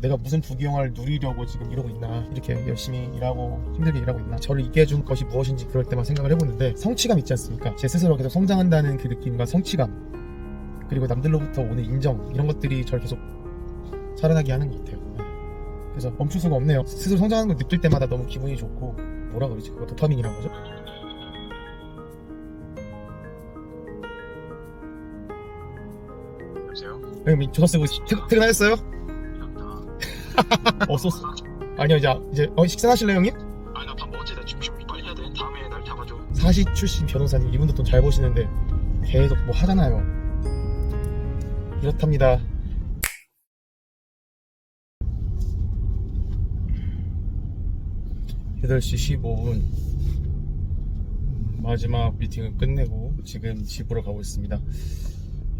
내가 무슨 부귀영화를 누리려고 지금 이러고 있나 이렇게 열심히 일하고 힘들게 일하고 있나 저를 있게 해준 것이 무엇인지 그럴 때만 생각을 해보는데 성취감 있지 않습니까 제 스스로 계속 성장한다는 그 느낌과 성취감 그리고 남들로부터 오는 인정 이런 것들이 저를 계속 살아나게 하는 것 같아요 네. 그래서 멈출 수가 없네요 스스로 성장하는 걸 느낄 때마다 너무 기분이 좋고 뭐라 그러지 그거 도파민이라고 하죠 여보세요? 형님 저거 쓰고 퇴- 퇴근하셨어요? 감사합니다. 어서 아니요 이제 이제 어, 식사하실래요 형님? 아니 나 밥 먹었지. 나 지금 준비 빨리 해야 돼. 다음에 날 잡아줘. 사시 출신 변호사님 이분도 돈잘 버시는데 계속 뭐 하잖아요. 이렇답니다. 여덟 시 15분. 마지막 미팅을 끝내고 지금 집으로 가고 있습니다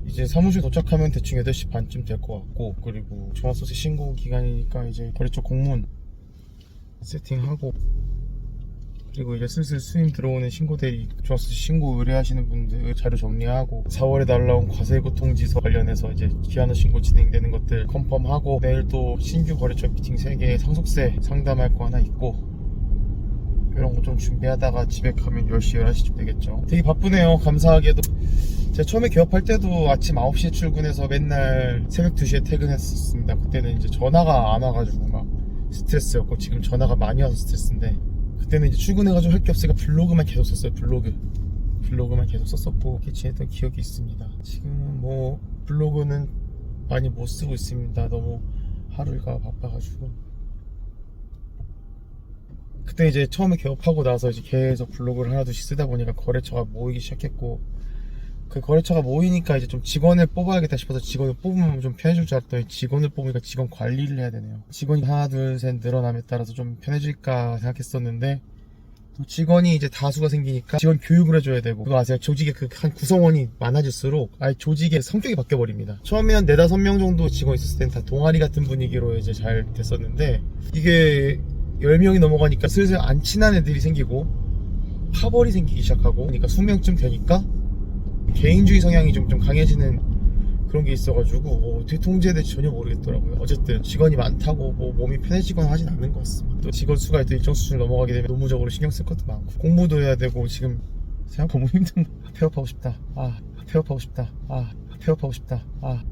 이제 사무실 도착하면 대충 8시 반쯤 될 것 같고 그리고 종합소득 신고 기간이니까 이제 거래처 공문 세팅하고 그리고 이제 슬슬 수임 들어오는 신고 대리 좋았어 신고 의뢰하시는 분들 자료 정리하고 4월에 날라온 과세고 통지서 관련해서 이제 기한후 신고 진행되는 것들 컨펌하고 내일 또 신규 거래처 미팅 3개 상속세 상담할 거 하나 있고 이런 거 좀 준비하다가 집에 가면 10시 11시쯤 되겠죠. 되게 바쁘네요. 감사하게도. 제가 처음에 개업할 때도 아침 9시에 출근해서 맨날 새벽 2시에 퇴근했었습니다. 그때는 이제 전화가 안 와가지고 막 스트레스였고 지금 전화가 많이 와서 스트레스인데 그때는 이제 출근해가지고 할 게 없으니까 블로그만 계속 썼어요 블로그. 블로그만 계속 썼었고 이렇게 지냈던 기억이 있습니다. 지금은 뭐 블로그는 많이 못 쓰고 있습니다. 너무 하루가 바빠가지고 그때 이제 처음에 개업하고 나서 이제 계속 블로그를 하나둘씩 쓰다 보니까 거래처가 모이기 시작했고 그 거래처가 모이니까 이제 좀 직원을 뽑아야겠다 싶어서 직원을 뽑으면 좀 편해질 줄 알았더니 직원을 뽑으니까 직원 관리를 해야 되네요. 직원이 하나, 둘, 셋 늘어남에 따라서 좀 편해질까 생각했었는데 또 직원이 이제 다수가 생기니까 직원 교육을 해줘야 되고 그거 아세요? 조직의 그 한 구성원이 많아질수록 아예 조직의 성격이 바뀌어 버립니다. 처음에 한 네다섯 명 정도 직원 있었을 땐 다 동아리 같은 분위기로 이제 잘 됐었는데 이게 10명이 넘어가니까 슬슬 안 친한 애들이 생기고 파벌이 생기기 시작하고 그러니까 수명쯤 되니까 개인주의 성향이 좀, 좀 강해지는 그런 게 있어가지고 어, 어떻게 통제해야 될지 전혀 모르겠더라고요. 어쨌든 직원이 많다고 뭐 몸이 편해지거나 하진 않는 것 같습니다. 또 직원 수가 또 일정 수준 넘어가게 되면 노무적으로 신경 쓸 것도 많고 공부도 해야 되고 지금 생각 너무 힘든 거. 아, 폐업하고 싶다. 아 폐업하고 싶다. 아 폐업하고 싶다. 아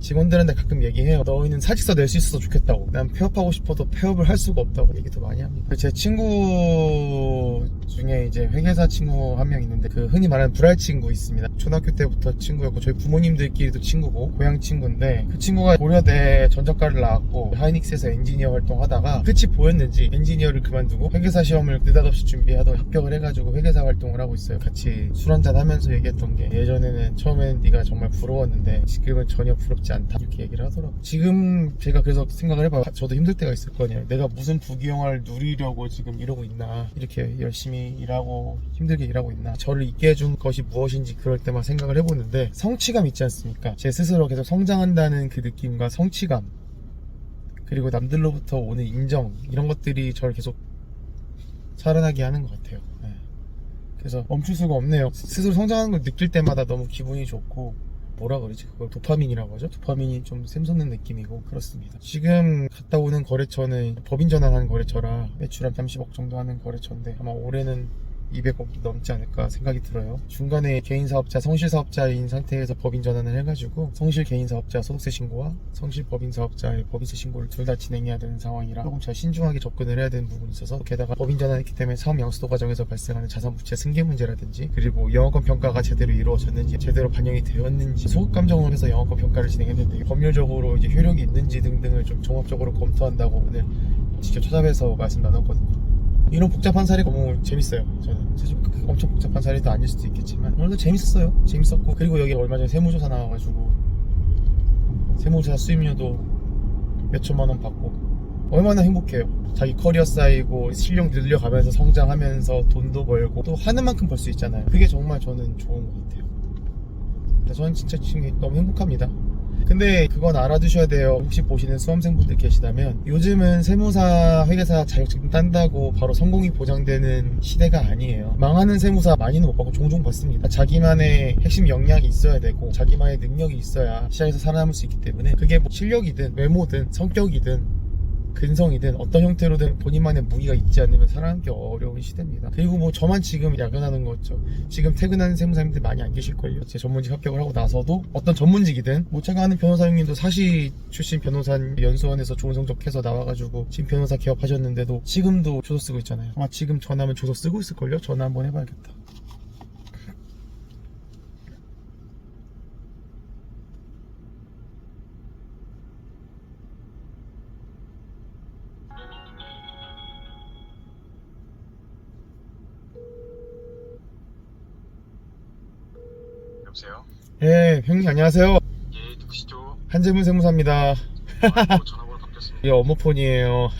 직원들한테 가끔 얘기해요. 너희는 사직서 낼 수 있어서 좋겠다고. 난 폐업하고 싶어도 폐업을 할 수가 없다고 얘기도 많이 합니다. 제 친구 중에 이제 회계사 친구 한 명 있는데 그 흔히 말하는 불알 친구 있습니다. 초등학교 때부터 친구였고 저희 부모님들끼리도 친구고 고향 친구인데 그 친구가 고려대 전작가를 나왔고 하이닉스에서 엔지니어 활동하다가 끝이 보였는지 엔지니어를 그만두고 회계사 시험을 느닷없이 준비하던 합격을 해가지고 회계사 활동을 하고 있어요. 같이 술 한잔 하면서 얘기했던 게 예전에는 처음에는 네가 정말 부러웠는데 지금은 전혀 부럽지 않다 이렇게 얘기를 하더라고 지금 제가 그래서 생각을 해봐요. 저도 힘들 때가 있을 거 아니에요. 내가 무슨 부귀영화를 누리려고 지금 이러고 있나 이렇게 열심히 일하고 힘들게 일하고 있나 저를 있게 해준 것이 무엇인지 그럴 때만 생각을 해보는데 성취감 있지 않습니까? 제 스스로 계속 성장한다는 그 느낌과 성취감 그리고 남들로부터 오는 인정 이런 것들이 저를 계속 살아나게 하는 것 같아요. 네. 그래서 멈출 수가 없네요. 스스로 성장하는 걸 느낄 때마다 너무 기분이 좋고 뭐라 그러지? 그걸 도파민이라고 하죠? 도파민이 좀 샘솟는 느낌이고 그렇습니다. 지금 갔다 오는 거래처는 법인 전환하는 거래처라 매출 한 30억 정도 하는 거래처인데 아마 올해는 200억 넘지 않을까 생각이 들어요 중간에 개인 사업자 성실 사업자인 상태에서 법인 전환을 해가지고 성실 개인 사업자 소득세 신고와 성실 법인 사업자의 법인세 신고를 둘 다 진행해야 되는 상황이라 조금 잘 신중하게 접근을 해야 되는 부분이 있어서 게다가 법인 전환했기 때문에 사업 양수도 과정에서 발생하는 자산 부채 승계 문제라든지 그리고 영업권 평가가 제대로 이루어졌는지 제대로 반영이 되었는지 소급 감정을 해서 영업권 평가를 진행했는데 법률적으로 이제 효력이 있는지 등등을 좀 종합적으로 검토한다고 오늘 직접 찾아뵈서 말씀 나눴거든요. 이런 복잡한 사례가 너무 재밌어요. 저는 사실 그 엄청 복잡한 사례도 아닐 수도 있겠지만 오늘도 재밌었어요. 재밌었고 그리고 여기 얼마 전에 세무조사 나와가지고 세무조사 수임료도 몇 천만 원 받고 얼마나 행복해요. 자기 커리어 쌓이고 실력 늘려가면서 성장하면서 돈도 벌고 또 하는 만큼 벌 수 있잖아요. 그게 정말 저는 좋은 것 같아요. 저는 진짜 지금 너무 행복합니다. 근데 그건 알아두셔야 돼요. 혹시 보시는 수험생분들 계시다면 요즘은 세무사, 회계사 자격증 딴다고 바로 성공이 보장되는 시대가 아니에요. 망하는 세무사 많이는 못 받고 종종 받습니다. 자기만의 핵심 역량이 있어야 되고 자기만의 능력이 있어야 시장에서 살아남을 수 있기 때문에 그게 뭐 실력이든 외모든 성격이든 근성이든 어떤 형태로든 본인만의 무기가 있지 않으면 살아남기 어려운 시대입니다. 그리고 뭐 저만 지금 야근하는 거죠. 지금 퇴근하는 세무사님들 많이 안 계실걸요. 제 전문직 합격을 하고 나서도 어떤 전문직이든 뭐 제가 아는 변호사 형님도 사시 출신 변호사 연수원에서 좋은 성적해서 나와가지고 지금 변호사 개업하셨는데도 지금도 조서 쓰고 있잖아요. 아마 지금 전화하면 조서 쓰고 있을걸요? 전화 한번 해봐야겠다. 여보세요? 예, 형님 안녕하세요. 예, 누구시죠? 한재문 세무사입니다. 아이고, 전화번호 바뀌었습니다. 이 어머폰이에요.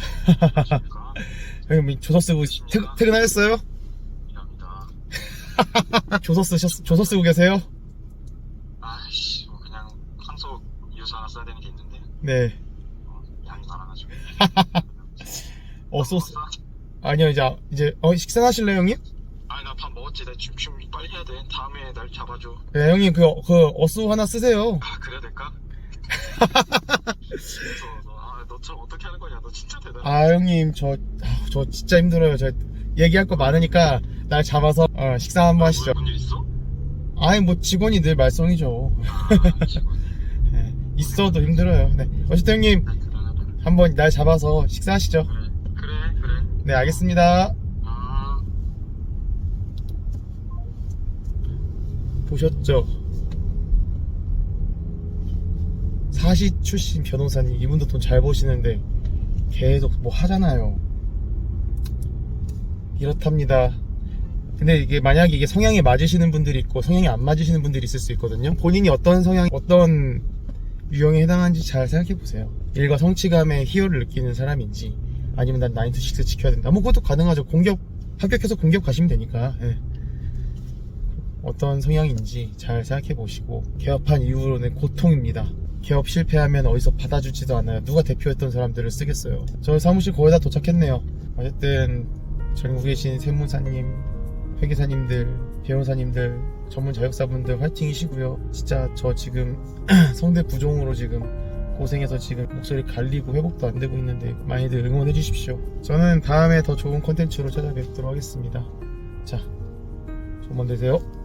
안녕하십니까? 형님 조서 쓰고 퇴, 퇴근하셨어요? 일합니다. 조서 쓰셨 조서 쓰고 계세요? 아이씨, 뭐 그냥 항소 이유서 하나 써야 되는 게 있는데 네. 어, 양이 많아가지고. 어 소스? 아니요 이제 이제 어 식사하실래요 형님? 아니 나 밥 먹었지. 나 지금 지금 빨리 해야 돼. 다음에 날 잡아줘. 네 형님 그그 어수 하나 쓰세요. 아 그래야 될까? 무서워서 아 너처럼 어떻게 하는 거냐? 너 진짜 대단해. 아 형님 저저 진짜 힘들어요. 저 얘기할 거 많으니까 날 잡아서 어, 식사 한번 하시죠. 뭔일 있어? 아니 뭐 직원이 늘 말썽이죠. 아, 직원이. 네, 있어도 힘들어요. 네 어쨌든 형님 아, 대단하다. 한번 날 잡아서 식사하시죠. 그래, 그래, 그래. 네 알겠습니다. 아. 보셨죠? 사시 출신 변호사님 이분도 돈 잘 버시는데 계속 뭐 하잖아요. 이렇답니다. 근데 이게 만약에 이게 성향이 맞으시는 분들이 있고 성향이 안 맞으시는 분들이 있을 수 있거든요. 본인이 어떤 성향 어떤 유형에 해당하는지 잘 생각해 보세요. 일과 성취감에 희열을 느끼는 사람인지 아니면 난 9to6 지켜야 된다. 뭐 그것도 가능하죠. 공격 합격해서 공격 가시면 되니까. 예. 어떤 성향인지 잘 생각해 보시고 개업한 이후로는 고통입니다. 개업 실패하면 어디서 받아주지도 않아요. 누가 대표했던 사람들을 쓰겠어요. 저 사무실 거의 다 도착했네요. 어쨌든 전국에 계신 세무사님, 회계사님들, 변호사님들, 전문 자격사분들 화이팅이시고요. 진짜 저 지금 성대 부종으로 지금 고생해서 지금 목소리 갈리고 회복도 안 되고 있는데 많이들 응원해 주십시오. 저는 다음에 더 좋은 컨텐츠로 찾아뵙도록 하겠습니다. 자, 밤 되세요.